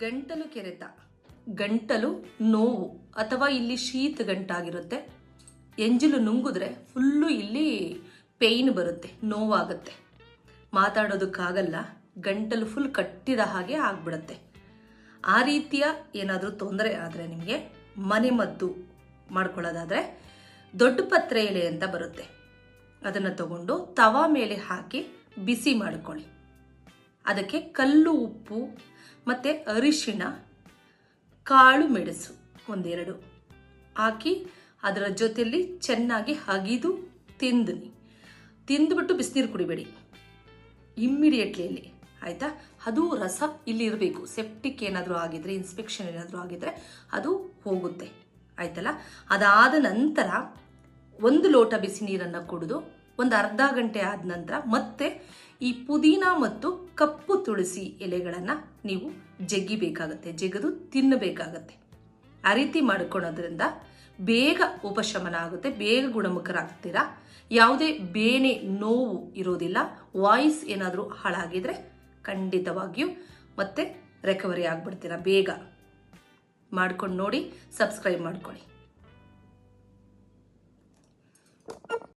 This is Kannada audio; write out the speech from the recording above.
ಗಂಟಲು ಕೆರೆತ. ಗಂಟಲು ನೋವು ಅಥವಾ ಇಲ್ಲಿ ಶೀತ ಗಂಟಾಗಿರುತ್ತೆ. ಎಂಜಲು ನುಂಗಿದ್ರೆ ಫುಲ್ಲು ಇಲ್ಲಿ ಪೇಯ್ನ್ ಬರುತ್ತೆ, ನೋವಾಗುತ್ತೆ. ಮಾತಾಡೋದಕ್ಕಾಗಲ್ಲ, ಗಂಟಲು ಫುಲ್ ಕಟ್ಟಿದ ಹಾಗೆ ಆಗ್ಬಿಡುತ್ತೆ. ಆ ರೀತಿಯ ಏನಾದರೂ ತೊಂದರೆ ಆದರೆ ನಿಮಗೆ ಮನೆಮದ್ದು ಮಾಡ್ಕೊಳ್ಳೋದಾದರೆ ದೊಡ್ಡ ಪತ್ರೆ ಎಲೆ ಅಂತ ಬರುತ್ತೆ. ಅದನ್ನು ತಗೊಂಡು ತವಾ ಮೇಲೆ ಹಾಕಿ ಬಿಸಿ ಮಾಡ್ಕೊಳ್ಳಿ. ಅದಕ್ಕೆ ಕಲ್ಲು, ಉಪ್ಪು ಮತ್ತು ಅರಿಶಿಣ, ಕಾಳು ಮೆಣಸು ಒಂದೆರಡು. ಹಾಕಿ ಅದರ ಜೊತೆಯಲ್ಲಿ ಚೆನ್ನಾಗಿ ಅಗಿದು ತಿಂದಿನಿ. ತಿಂದುಬಿಟ್ಟು ಬಿಸಿನೀರು ಕುಡಿಬೇಡಿ. ಇಮ್ಮಿಡಿಯೇಟ್ಲಿ ಇಲ್ಲಿ ಆಯಿತಾ? ಅದು ರಸ ಇಲ್ಲಿ ಇರಬೇಕು. ಸೆಪ್ಟಿಕ್ ಏನಾದರೂ ಆಗಿದ್ರೆ ಇನ್ಸ್ಪೆಕ್ಷನ್ ಏನಾದರೂ ಆಗಿದ್ರೆ ಅದು ಹೋಗುತ್ತೆ. ಆಯ್ತಲ್ಲ? ಅದಾದ ನಂತರ ಒಂದು ಲೋಟ ಬಿಸಿ ನೀರನ್ನು ಕುಡಿದು ಒಂದು ಅರ್ಧ ಗಂಟೆ ಆದ ನಂತರ ಮತ್ತೆ ಈ ಪುದೀನ ಮತ್ತು ಕಪ್ಪು ತುಳಸಿ ಎಲೆಗಳನ್ನು ನೀವು ಜಗ್ಗಿಬೇಕಾಗತ್ತೆ, ಜಗದು ತಿನ್ನಬೇಕಾಗತ್ತೆ. ಆ ರೀತಿ ಮಾಡ್ಕೊಳೋದ್ರಿಂದ ಬೇಗ ಉಪಶಮನ ಆಗುತ್ತೆ, ಬೇಗ ಗುಣಮುಖರಾಗ್ತೀರಾ? ಯಾವುದೇ ಬೇನೆ ನೋವು ಇರೋದಿಲ್ಲ, ವಾಯ್ಸ್ ಏನಾದರೂ ಹಾಳಾಗಿದ್ರೆ ಖಂಡಿತವಾಗಿಯೂ ಮತ್ತೆ ರೆಕವರಿ ಆಗ್ಬಿಡ್ತೀರಾ, ಬೇಗ. ಮಾಡ್ಕೊಂಡು ನೋಡಿ, ಸಬ್ಸ್ಕ್ರೈಬ್ ಮಾಡ್ಕೊಳ್ಳಿ.